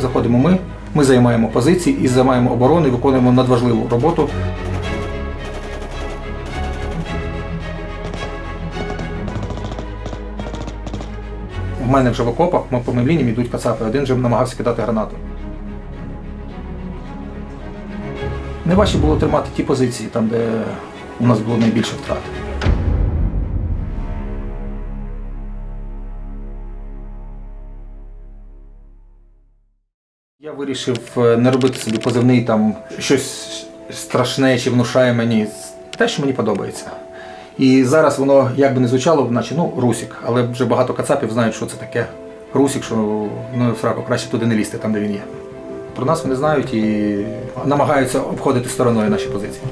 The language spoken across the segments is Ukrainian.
заходимо ми, ми займаємо позиції і займаємо оборону і виконуємо надважливу роботу. У мене вже в окопах, ми по моїм лініям йдуть кацапи. Один вже намагався кидати гранату. Найважче було тримати ті позиції, там, де у нас було найбільше втрат. Вирішив е, не робити собі позивний там щось страшне чи внушає мені те, що мені подобається. І зараз воно як би не звучало, наче ну Русік, але вже багато кацапів знають, що це таке Русік, що ну сраку краще туди не лізти, там де він є. Про нас вони знають і намагаються обходити стороною наші позиції.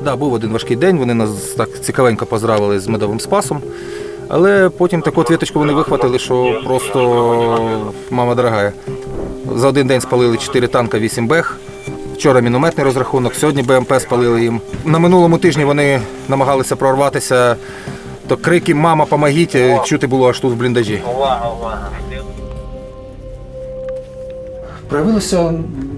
Да, був один важкий день, вони нас так цікавенько поздравили з медовим спасом. Але потім таку отвіточку вони вихватили, що просто мама дорогая. За один день спалили 4 танка, 8 бех. Вчора мінометний розрахунок, сьогодні БМП спалили їм. На минулому тижні вони намагалися прорватися, то крики Мама, помогіть! чути було аж тут в бліндажі. Проявилося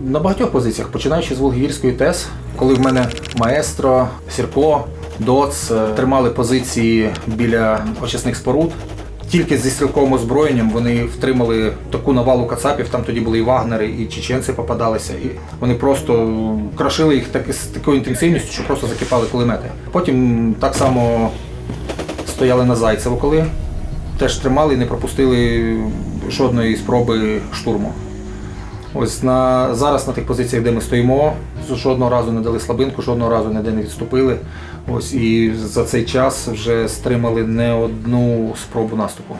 на багатьох позиціях, починаючи з Волгогірської ТЕС, коли в мене маестро, Сірко, Доц е, тримали позиції біля очисних споруд. Тільки зі стрілковим озброєнням вони втримали таку навалу кацапів, там тоді були і вагнери, і чеченці попадалися. І вони просто крошили їх так, з такою інтенсивністю, що просто закипали кулемети. Потім так само стояли на Зайцево, коли теж тримали і не пропустили жодної спроби штурму. Ось на зараз на тих позиціях, де ми стоїмо, жодного разу не дали слабинку, жодного разу ніде не відступили. Ось і за цей час вже стримали не одну спробу наступу.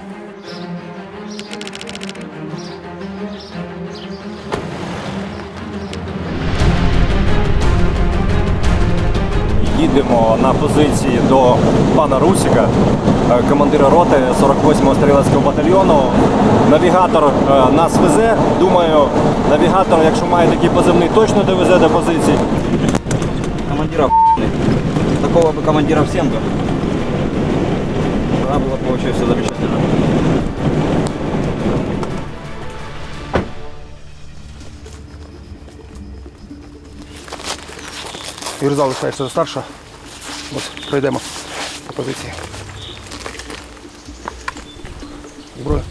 Їдемо на позиції до пана Русіка, е, командира роти 48-го стрілецького батальйону. Навігатор е, нас везе. Думаю, навігатор, якщо має такий позивний, точно довезе до позиції. командира Такого бы командира всем бы. Тогда было бы вообще все замечательно. Юрзал лишається до старшого. Ось пройдемо по позиції. Зброя.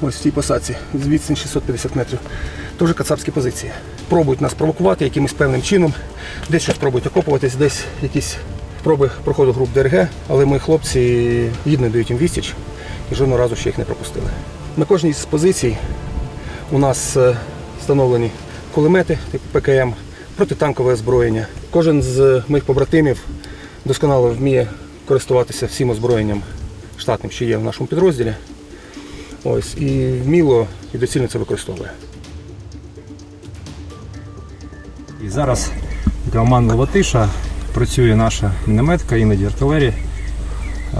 Ось в цій посадці, з відстань 650 метрів. Теж кацапські позиції. Пробують нас провокувати якимось певним чином, десь щось пробують окопуватись, десь якісь спроби проходу груп ДРГ, але мої хлопці гідно дають їм відсіч і жодного разу ще їх не пропустили. На кожній з позицій у нас е, встановлені кулемети типу ПКМ, протитанкове озброєння. Кожен з моїх побратимів досконало вміє користуватися всім озброєнням штатним, що є в нашому підрозділі. Ось, і вміло і доцільно це використовує. І зараз Галман Ловатиша працює наша мінометка, іноді артилерія.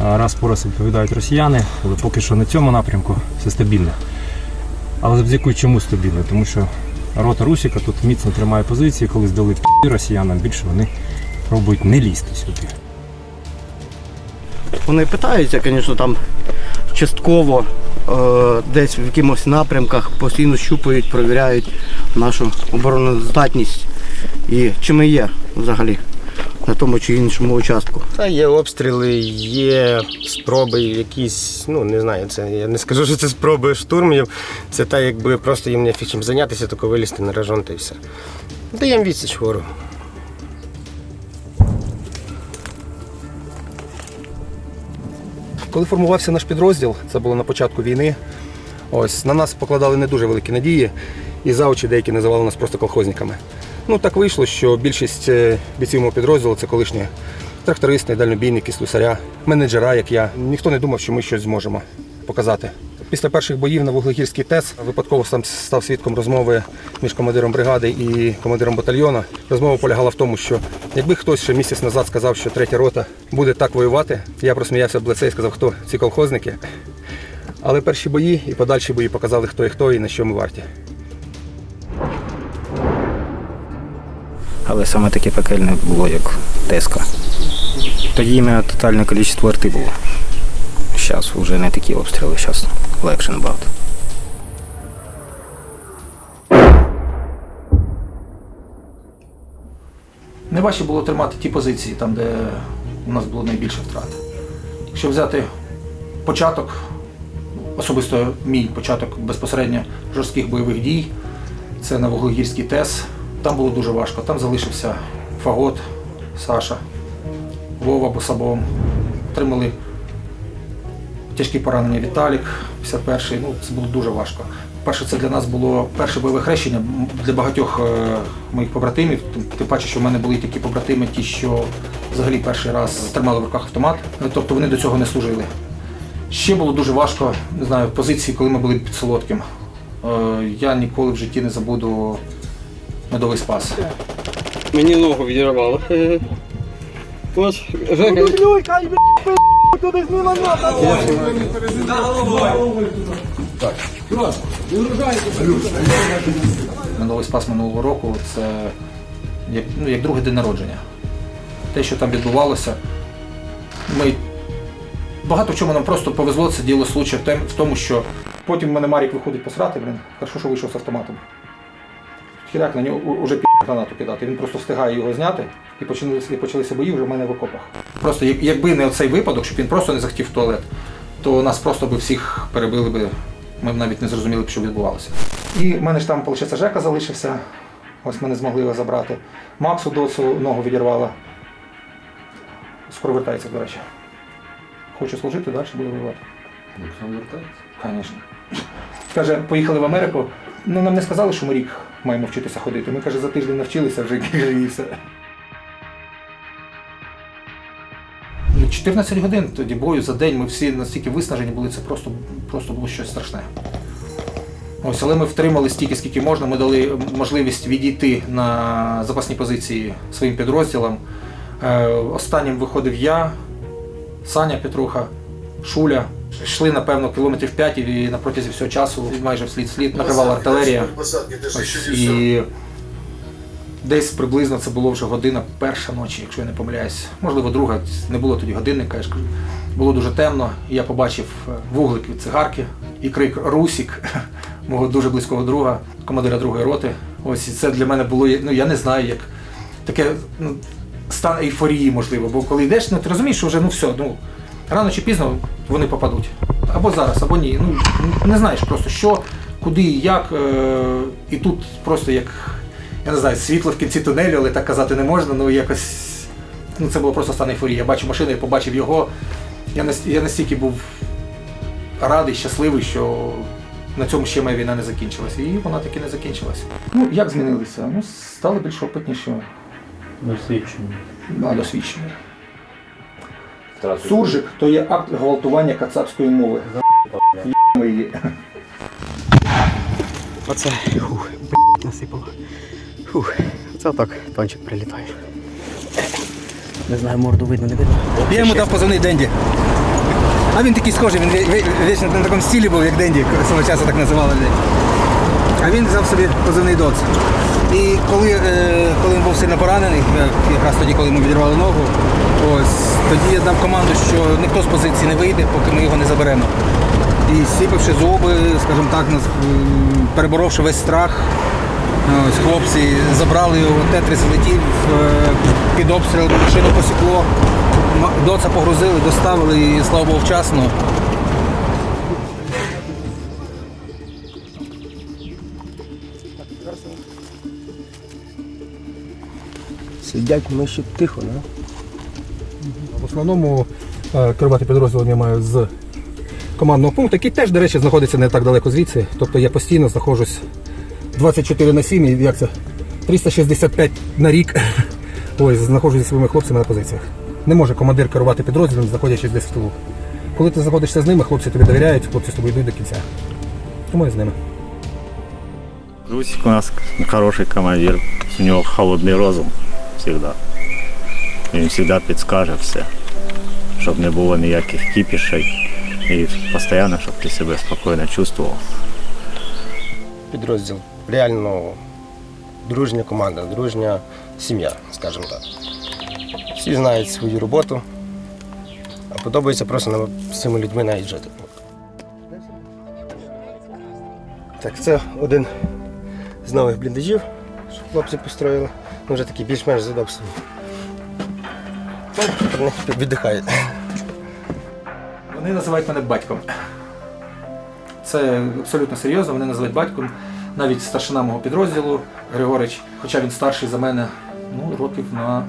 Раз по раз відповідають росіяни, але поки що на цьому напрямку все стабільно. Але завдяки чому стабільно? Тому що рота Русіка тут міцно тримає позиції, коли здали пі росіянам, більше вони пробують не лізти сюди. Вони питаються, звісно, там частково е, десь в якимось напрямках постійно щупають, перевіряють нашу обороноздатність і чи ми є взагалі на тому чи іншому участку. Та є обстріли, є спроби якісь, ну не знаю, це я не скажу, що це спроби штурмів. Це так, якби просто їм не чим зайнятися, тільки вилізти на рожон та й все. Даємо відсіч ворогу. Коли формувався наш підрозділ, це було на початку війни. Ось на нас покладали не дуже великі надії, і заочі деякі називали нас просто колхозниками. Ну так вийшло, що більшість е, бійців мого підрозділу це колишні трактористи, дальнобійники, слюсаря, менеджера, як я. Ніхто не думав, що ми щось зможемо показати. Після перших боїв на Вуглегірській ТЕС випадково сам став свідком розмови між командиром бригади і командиром батальйону. Розмова полягала в тому, що якби хтось ще місяць назад сказав, що третя рота буде так воювати, я просміявся в лице і сказав, хто ці колхозники. Але перші бої і подальші бої показали, хто і хто і на що ми варті. Але саме таке пекельне було, як Теска. Тоді іменно тотальне кількість арти було. Зараз вже не такі обстріли, зараз легше набагато. Найважче було тримати ті позиції, там, де у нас було найбільше втрат. Якщо взяти початок, особисто мій початок безпосередньо жорстких бойових дій, це на Вуглегірський ТЕС. Там було дуже важко. Там залишився Фагот, Саша, Вова Босабом. Отримали тяжкі поранення Віталік, 51-й. Ну, це було дуже важко. Перше, це для нас було перше бойове хрещення для багатьох е, моїх побратимів. Тим, паче, що в мене були такі побратими, ті, що взагалі перший раз тримали в руках автомат, тобто вони до цього не служили. Ще було дуже важко, не знаю, в позиції, коли ми були під Солодким. Е, Я ніколи в житті не забуду медовий спас. Мені ногу відірвало. Ось, Жека. Минулий спас минулого року це як, ну, як другий день народження. Те, що там відбувалося, ми багато в чому нам просто повезло, це діло случая в в тому, що потім в мене Марік виходить посрати, блін, хорошо, що вийшов з автоматом. Хіряк на нього уже пі гранату кидати. Він просто встигає його зняти і почалися, і почалися бої вже в мене в окопах. Просто якби не цей випадок, щоб він просто не захотів в туалет, то нас просто би всіх перебили би. Ми б навіть не зрозуміли б, що відбувалося. І в мене ж там, виходить, Жека залишився. Ось ми не змогли його забрати. Максу доцу ногу відірвала. Скоро вертається, до речі. Хоче служити, далі буде воювати. Звісно. Каже, поїхали в Америку. Ну нам не сказали, що ми рік маємо вчитися ходити. Ми каже, за тиждень навчилися вже і все. Ну, 14 годин тоді бою за день. Ми всі настільки виснажені були, це просто, просто було щось страшне. Ось, але ми втримали стільки, скільки можна. Ми дали можливість відійти на запасні позиції своїм підрозділам. Е, останнім виходив я, Саня Петруха, Шуля. Йшли, напевно, кілометрів 5 і на протязі всього часу майже вслід слід накривала артилерія. І десь приблизно це було вже година перша ночі, якщо я не помиляюсь. Можливо, друга, не було тоді годинника, я ж кажу. Було дуже темно, і я побачив е, вуглик від цигарки і крик Русік, мого дуже близького друга, командира другої роти. Ось і це для мене було, ну я не знаю, як таке ну, стан ейфорії, можливо. Бо коли йдеш, ну ти розумієш, що вже ну все, ну рано чи пізно вони попадуть. Або зараз, або ні. Ну не знаєш просто що, куди і як. Е- і тут просто як, я не знаю, світло в кінці тунелю, але так казати не можна, ну якось. Ну, це було просто стан ейфорії. Я бачу машину, я побачив його. Я, нас- я настільки був радий, щасливий, що на цьому ще моя війна не закінчилася. І вона таки не закінчилася. Ну, як змінилися? Ну, стали більш опитніші. Досвідчені. Да, досвідчені. Суржик то є акт гвалтування кацапської мови. Її. Оце, фух, б**, насипало. Фух, це так, танчик прилітає. Не знаю, морду видно, не видно. Я йому дав позивний Денді. А він такий схожий, він ві- ві- вічно на такому стилі був, як Денді, свого часу так називали. А він взяв собі позивний доц. І коли, е, коли він був сильно поранений, е, якраз тоді, коли йому відірвали ногу, ось тоді я дав команду, що ніхто з позиції не вийде, поки ми його не заберемо. І сіпивши зуби, скажімо так, нас, переборовши весь страх, ось хлопці забрали його, тетрис влетів е, під обстріл, машину посікло, доца погрузили, доставили і слава Богу вчасно. Сидять ми ще тихо, да? В основному е, керувати підрозділом я маю з командного пункту, який теж, до речі, знаходиться не так далеко звідси. Тобто я постійно знаходжусь 24 на 7, і як це 365 на рік. Ось, знаходжусь зі своїми хлопцями на позиціях. Не може командир керувати підрозділом, знаходячись десь в тилу. Коли ти знаходишся з ними, хлопці тобі довіряють, хлопці з тобою йдуть до кінця. Тому я з ними. Русик у нас хороший командир, у него холодный розум всегда. Він завжди підскаже все, щоб не було ніяких кіпішей. и постоянно, чтобы ты себя спокойно чувствовал. Підрозділ. Реально дружня команда, дружня сім'я, скажімо так. Всі знають свою роботу, а подобається просто з цими людьми навіть жити. Так, це один з нових бліндажів, що хлопці построїли. Ну, вже такі більш-менш з удобством. Вони віддихають. Вони називають мене батьком. Це абсолютно серйозно, вони називають батьком. Навіть старшина мого підрозділу Григорич, хоча він старший за мене, ну, років на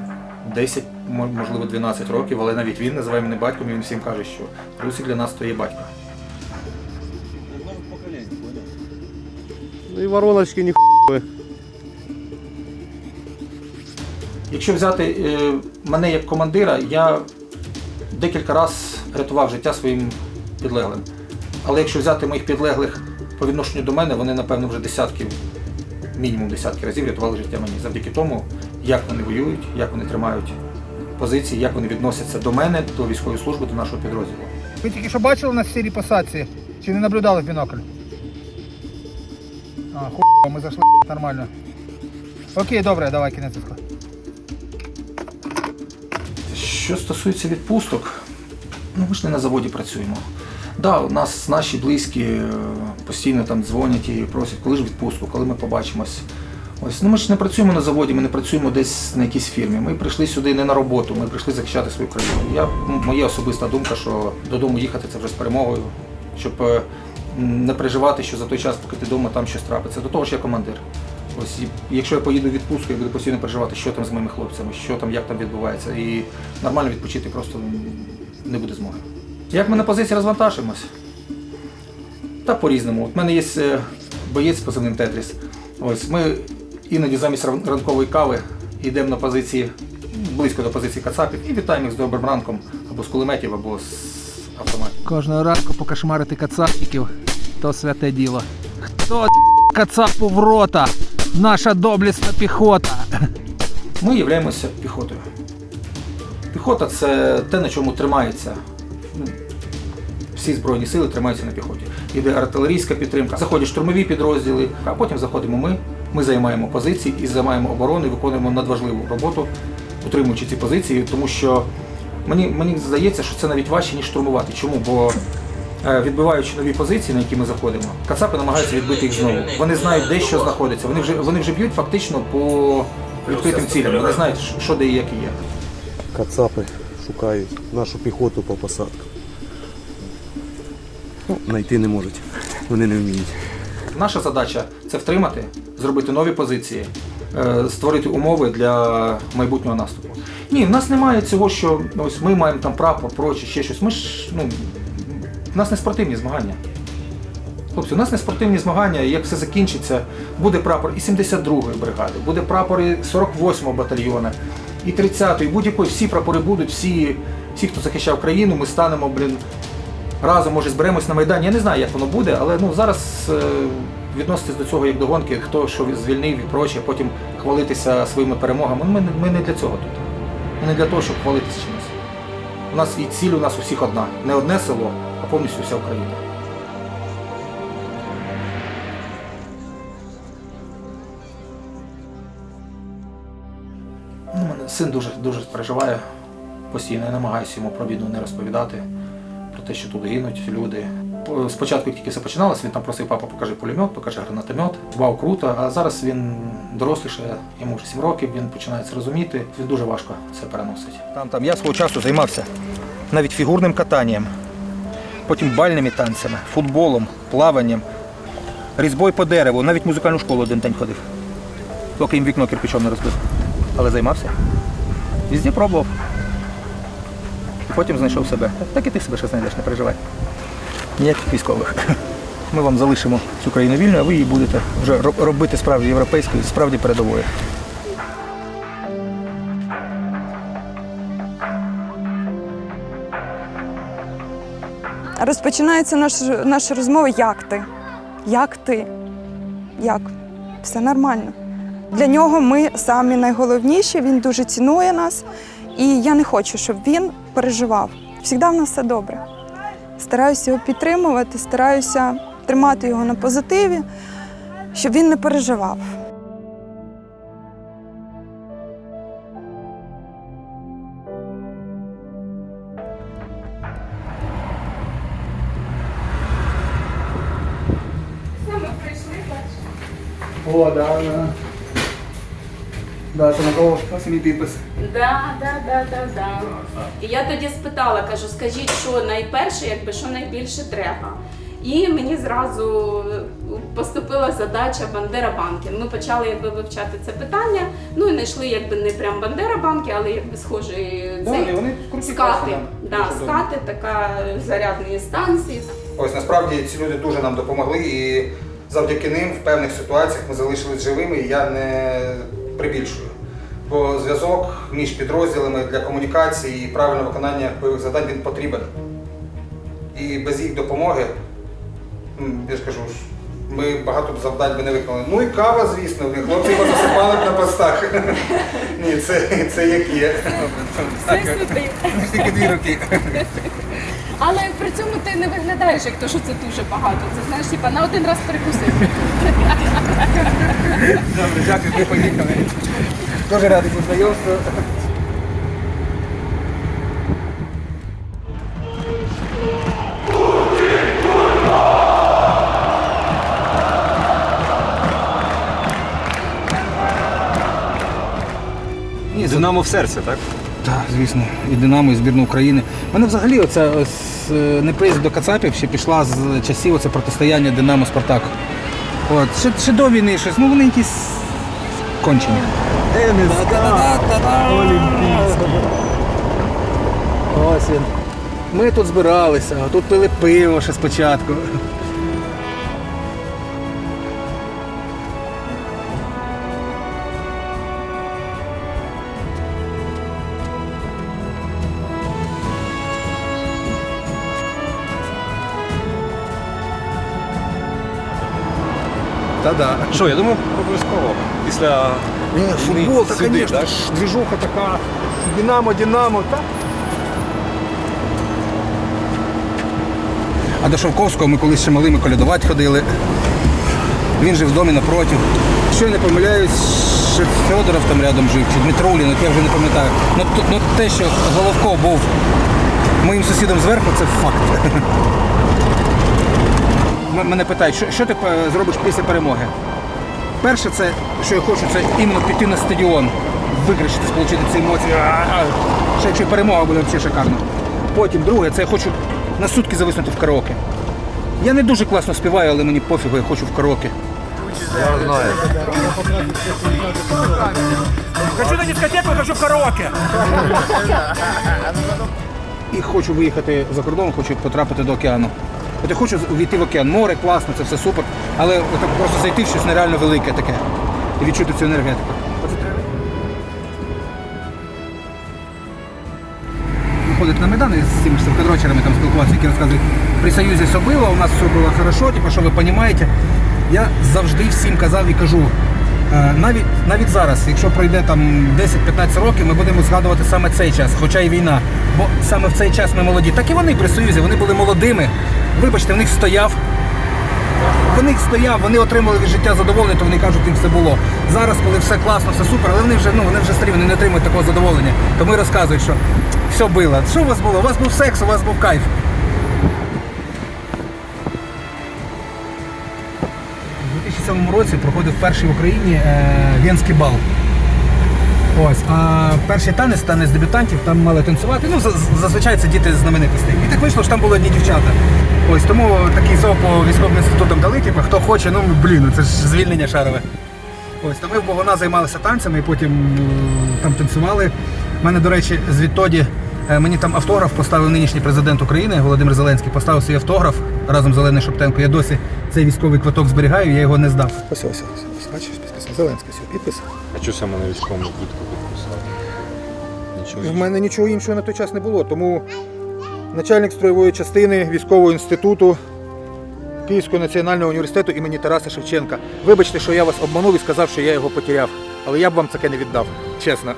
10, можливо, 12 років, але навіть він називає мене батьком і він всім каже, що Русик для нас то є батько. Ну і вороночки ні Якщо взяти е, мене як командира, я декілька разів рятував життя своїм підлеглим. Але якщо взяти моїх підлеглих по відношенню до мене, вони, напевно, вже десятків, мінімум десятки разів рятували життя мені. Завдяки тому, як вони воюють, як вони тримають позиції, як вони відносяться до мене, до військової служби, до нашого підрозділу. Ви тільки що бачили нас в сірій посадці? Чи не наблюдали в бінокль? А, хуй, ми зайшли нормально. Окей, добре, давай кінець Що стосується відпусток, ну ми ж не на заводі працюємо. Да, у нас наші близькі е, постійно там дзвонять і просять, коли ж відпустку, коли ми побачимось. Ось, ну ми ж не працюємо на заводі, ми не працюємо десь на якійсь фірмі. Ми прийшли сюди не на роботу, ми прийшли захищати свою країну. Я, моя особиста думка, що додому їхати це вже з перемогою, щоб е, не переживати, що за той час, поки ти вдома, там щось трапиться. До того ж я командир. Ось якщо я поїду в відпустку, я буду постійно переживати, що там з моїми хлопцями, що там, як там відбувається. І нормально відпочити просто не буде змоги. Як ми на позиції розвантажимось? Та по-різному. От в мене є е, боєць з позивним Тетріс. Ось ми іноді замість ранкової кави йдемо на позиції близько до позиції кацапів і вітаємо їх з добрим ранком або з кулеметів, або з автоматів. Кожного ранку покошмарити кацапників то святе діло. Хто кацапу в рота? Наша доблісна піхота. Ми являємося піхотою. Піхота це те, на чому тримається. ну, Всі збройні сили тримаються на піхоті. Іде артилерійська підтримка, заходять штурмові підрозділи, а потім заходимо ми. Ми займаємо позиції і займаємо оборону і виконуємо надважливу роботу, утримуючи ці позиції, тому що мені, мені здається, що це навіть важче, ніж штурмувати. Чому? Бо відбиваючи нові позиції, на які ми заходимо, кацапи намагаються відбити їх знову. Вони знають, де що знаходиться. Вони вже, вони вже б'ють фактично по відкритим цілям. Вони знають, що де і як і є. Кацапи шукають нашу піхоту по посадкам. Ну, знайти не можуть. Вони не вміють. Наша задача це втримати, зробити нові позиції, е, створити умови для майбутнього наступу. Ні, в нас немає цього, що ось ми маємо там прапор, прочі, ще щось. Ми ж ну, в нас не спортивні змагання. Хлопці, у нас не спортивні змагання, і як все закінчиться, буде прапор і 72-ї бригади, буде прапор і 48-го батальйону, і 30-ї, будь-якої, всі прапори будуть, всі, всі, хто захищав країну, ми станемо, блін, разом може зберемось на Майдані. Я не знаю, як воно буде, але ну зараз е, відноситись до цього як до гонки, хто що звільнив і проче, потім хвалитися своїми перемогами. Ми, ми не для цього тут. Ми не для того, щоб хвалитися чимось. У нас і ціль у нас у всіх одна. Не одне село, повністю вся Україна. Ну, мене син дуже, дуже переживає постійно. Я намагаюся йому про війну не розповідати, про те, що тут гинуть люди. Спочатку, як тільки все починалося, він там просив папа, покажи пулемет, покажи гранатомет. Вау, круто. А зараз він доросліше, йому вже 7 років, він починає це розуміти. Він дуже важко це переносить. Там, там я свого часу займався навіть фігурним катанням, потім бальними танцями, футболом, плаванням, різьбою по дереву, навіть музикальну школу один день ходив. Поки їм вікно кирпичом не розбив. Але займався. Везде пробував. І потім знайшов себе. Так і ти себе ще знайдеш, не переживай. Ніяких військових. Ми вам залишимо цю країну вільну, а ви її будете вже робити справді європейською, справді передовою. Розпочинається наш, наша розмова. Як ти? Як ти? Як? Все нормально. Для нього ми самі найголовніші, він дуже цінує нас. І я не хочу, щоб він переживав. Всігда в нас все добре. стараюся його підтримувати, стараюся тримати його на позитиві, щоб він не переживав. О, да, да. Да, це на кого ось підпис. Да, да, да, да, да. І я тоді спитала, кажу, скажіть, що найперше, якби що найбільше треба. І мені зразу поступила задача Бандера банки. Ми почали якби вивчати це питання. Ну і знайшли якби не прям Бандера банки, але якби схожі Да, цей і вони круті скати. класні, Да, скати, така зарядні станції. Ось насправді ці люди дуже нам допомогли, і завдяки ним в певних ситуаціях ми залишились живими, і я не прибільшую. Бо зв'язок між підрозділами для комунікації і правильного виконання бойових завдань він потрібен. І без їх допомоги, я ж кажу, ми багато б завдань би не виконали. Ну і кава, звісно, в них хлопці його засипали б на постах. Ні, це, це як є. Тільки дві руки. Але при цьому ти не виглядаєш, як то, що це дуже багато. Це знаєш, типа на один раз перекусив. Добре, дякую, ви поїхали. Дуже радий познайомству. Динамо в серці, так? Так, звісно, і Динамо, і збірну України. У мене взагалі оця ось, е, неприязнь до Кацапів ще пішла з часів оце протистояння Динамо Спартак. От, ще, ще до війни щось, ну вони якісь кончені. Ось він. Ми тут збиралися, а тут пили пиво ще спочатку. Та-да. Що, я думаю, обов'язково. Після Ні, футбол, та, сюди, звісно, так? двіжуха така, Динамо, Динамо, так. А до Шовковського ми колись ще малими колядувати ходили. Він жив в домі напротив. Якщо я не помиляюсь, ще Федоров там рядом жив, чи Дмитро Улінок, я вже не пам'ятаю. Ну, т- ну те, що Головко був моїм сусідом зверху, це факт. Мене питають, що, що ти е, зробиш після перемоги? Перше, це, що я хочу, це іменно піти на стадіон, викричити, отримати ці емоції. Ще якщо перемога буде взагалі шикарно. Потім, друге, це я хочу на сутки зависнути в караоке. Я не дуже класно співаю, але мені пофігу, я хочу в караоке. Я знаю. Хочу на дискотеку, хочу в караоке. І хочу виїхати за кордон, хочу потрапити до океану. От я хочу увійти в океан. Море класно, це все супер. Але от просто зайти в щось нереально велике таке і відчути цю енергетику. Виходити на Майдан з цими ж кадрочерами там спілкуватися, які розказують, при Союзі все було, у нас все було хорошо, типу, що ви розумієте. Я завжди всім казав і кажу, е, навіть, навіть зараз, якщо пройде там 10-15 років, ми будемо згадувати саме цей час, хоча й війна. Бо саме в цей час ми молоді. Так і вони при Союзі, вони були молодими. Вибачте, в них стояв. В них стояв, вони отримали від життя задоволення, то вони кажуть, їм все було. Зараз, коли все класно, все супер, але вони вже ну вони вже старі, вони не отримують такого задоволення. Тому і розказують, що все було. Що у вас було? У вас був секс, у вас був кайф. У 2007 році проходив перший в Україні е, Венський бал. Ось, а перший танець, танець дебютантів, там мали танцювати. Ну, зазвичай це діти знаменитостей. І так вийшло, що там були одні дівчата. Ось тому такий зов по військовим інститутам дали, типу, хто хоче, ну блін, це ж звільнення шарове. Ось, то ми в Богона займалися танцями і потім е, там танцювали. У мене, до речі, звідтоді мені там автограф поставив нинішній президент України Володимир Зеленський, поставив свій автограф разом з Оленою Шептенко. Я досі цей військовий квиток зберігаю, я його не здав. Ось ось ось. ось бачиш, підписано. Зеленський все, підпис. А що саме на військовому квитку підписав? Нічого. В мене нічого іншого на той час не було, тому начальник строєвої частини військового інституту Київського національного університету імені Тараса Шевченка. Вибачте, що я вас обманув і сказав, що я його потеряв. Але я б вам таке не віддав, чесно.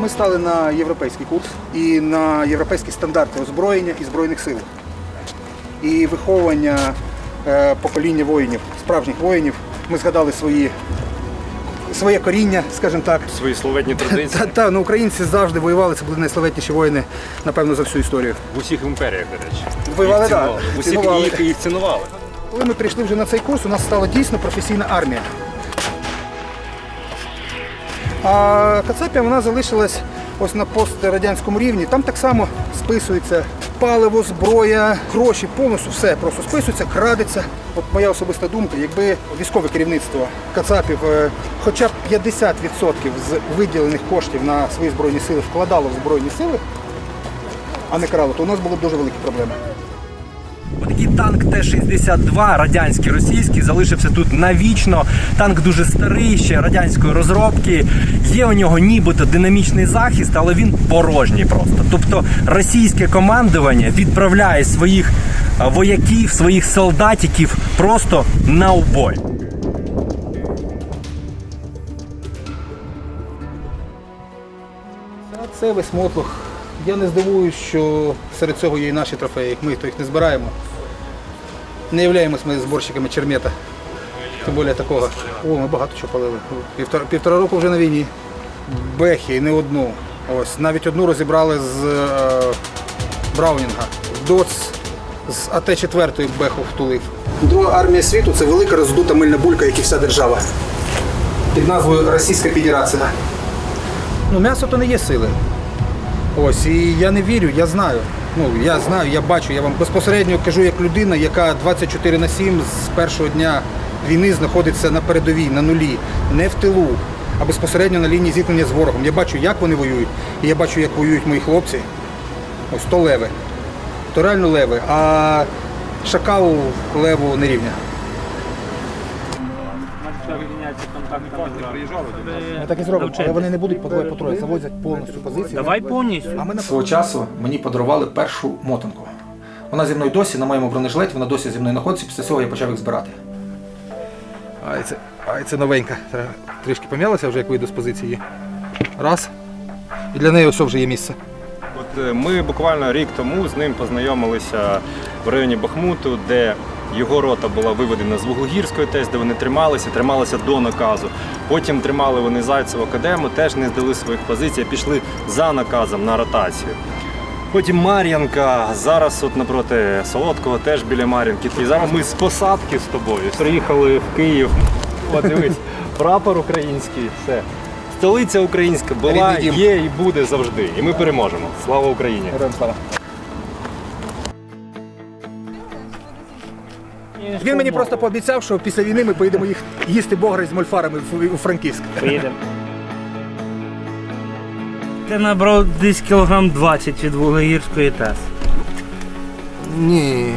Ми стали на європейський курс і на європейські стандарти озброєння і збройних сил. І виховування е, покоління воїнів, справжніх воїнів. Ми згадали свої, своє коріння, скажімо так. Свої словетні Та, та, ну, українці завжди воювали, це були найславетніші воїни, напевно, за всю історію. В усіх імперіях, до речі. Воювали, так. цінували. В усіх їх, їх цінували. Коли ми прийшли вже на цей курс, у нас стала дійсно професійна армія. А Кацапія вона залишилась ось на пострадянському рівні. Там так само списується паливо, зброя, гроші, повністю все просто списується, крадеться. От моя особиста думка, якби військове керівництво Кацапів е, хоча б 50% з виділених коштів на свої збройні сили вкладало в збройні сили, а не крало, то у нас були б дуже великі проблеми. Отакий танк Т-62, радянський, російський, залишився тут навічно. Танк дуже старий, ще радянської розробки. Є у нього нібито динамічний захист, але він порожній просто. Тобто російське командування відправляє своїх е, вояків, своїх солдатиків просто на убой. Це весь мотлох. Я не здивуюсь, що серед цього є і наші трофеї. Ми то їх не збираємо. Не являємось ми зборщиками чермета. Тим більше такого. О, ми багато чого палили. Півтора, півтора року вже на війні. Бехи, не одну. Ось, навіть одну розібрали з е, Браунінга. Доц з АТ-4 Беху втулив. Друга армія світу це велика роздута мильна булька, як і вся держава. Під назвою Російська Федерація. Ну, м'ясо то не є сили. Ось, і я не вірю, я знаю. Ну, я знаю, я бачу, я вам безпосередньо кажу як людина, яка 24 на 7 з першого дня війни знаходиться на передовій, на нулі, не в тилу, а безпосередньо на лінії зіткнення з ворогом. Я бачу, як вони воюють, і я бачу, як воюють мої хлопці. Ось то леви. То реально леви. А шакал леву не рівня. Ми так і зробимо, але вони не будуть по двоє по троє, завозять повністю позицію. Давай повністю. А ми на свого часу мені подарували першу мотанку. Вона зі мною досі на моєму бронежилеті, вона досі зі мною знаходиться. Після цього я почав їх збирати. Ай, це, ай, це новенька. Трішки пом'ялася вже, як вийду з позиції. Раз. І для неї ось вже є місце. От е, ми буквально рік тому з ним познайомилися в районі Бахмуту, де його рота була виведена з Вуглегірської ТЕС, де вони трималися, трималися до наказу. Потім тримали вони Зайцеву академу, теж не здали своїх позицій, а пішли за наказом на ротацію. Потім Мар'янка, зараз от напроти Солодкого, теж біля Мар'янки. І зараз ми з посадки з тобою приїхали в Київ. От дивись, прапор український, все. Столиця українська була, є і буде завжди. І ми переможемо. Слава Україні! Героям слава. Він мені просто пообіцяв, що після війни ми поїдемо їх їсти бограч з мольфарами у Франківськ. Поїдемо. Ти набрав десь кілограм 20 від Вуглегірської ТЕС. Ні,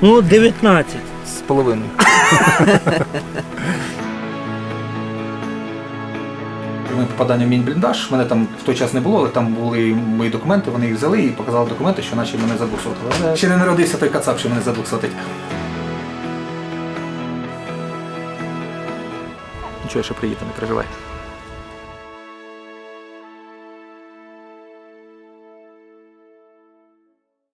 Ну, 19. з половиною. Ми попадання в мінбліндаж, мене там в той час не було, але там були мої документи, вони їх взяли і показали документи, що наче мене задвусотили. Але ще не народився той кацап, що мене задвусотить. Що приїду, не переживай.